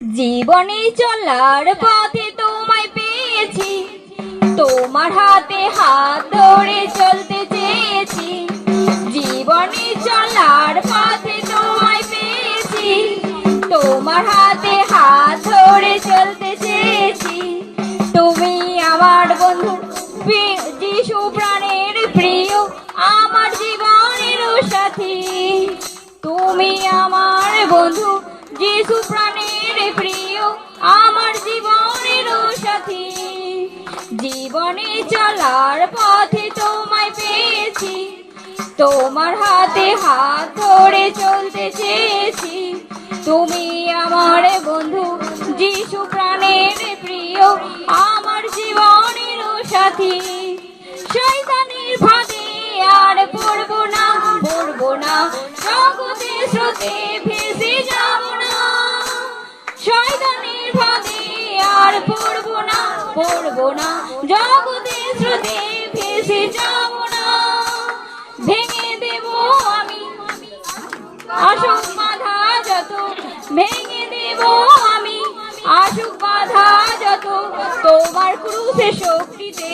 জীবনে চলার পথে তোমায় পেয়েছি। তোমার হাতে হাত ধরে চলতে চেয়েছি। জীবনে চলার পথে তোমায় পেয়েছি। তোমার হাতে হাত ধরে চলতে চেয়েছি। তুমি আমার বন্ধু যিশু প্রাণের প্রিয়, আমার জীবনের সাথী। তুমি আমার বন্ধু যিশু প্রাণের প্রিয়, আমার জীবনের সাথী। জীবনে চলার পথে তোমায় পেয়েছি, তোমার হাতে হাত ধরে চলতে চেয়েছি। তুমি আমার বন্ধু, যিশু প্রাণের প্রিয়, আমার জীবনের সাথী। শয়তানের ফাঁদে আর পড়ব না পড়ব না জগতে স্রোতে পড়ব না। জগতে স্রোতে ভেসে যাব না। ভেঙে দেব আমি। আসুক বাধা যত, ভেঙে দেব আমি। আসুক বাধা যত, তোমার ক্রুশে শক্তিতে।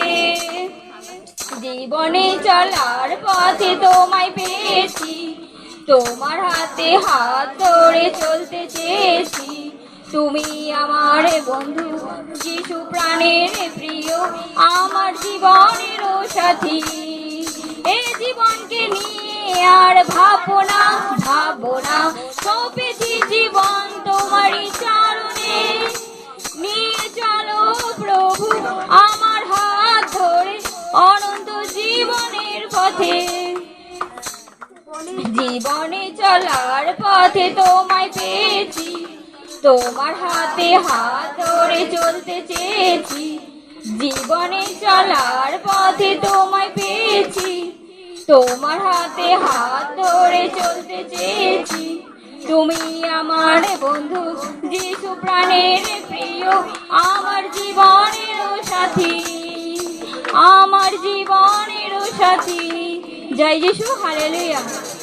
জীবনে চলার পথে তোমায় পেয়েছি। তোমার হাতে হাত ধরে চলতে চেয়েছি। তুমি আমার বন্ধু, যিশু প্রাণের প্রিয়, আমার জীবনের সাথী। এই জীবনকে নিয়ে আর ভাবো না ভাবো না, সপেছি জীবন তোমারই চরণে। নিয়ে চলো প্রভু আমার হাত ধরে, অনন্ত জীবনের পথে। জীবনে চলার পথে তোমায় পেয়েছি। তোমার হাতে হাত ধরে চলতে চেয়েছি। জীবনে চলার পথে তোমায় পেয়েছি। তোমার হাতে হাত ধরে চলতে চেয়েছি। তুমি আমার বন্ধু, যিশু প্রাণের প্রিয়, আমার জীবনের সাথী। আমার জীবনের সাথী। জয় যিশু, হালেলুয়া।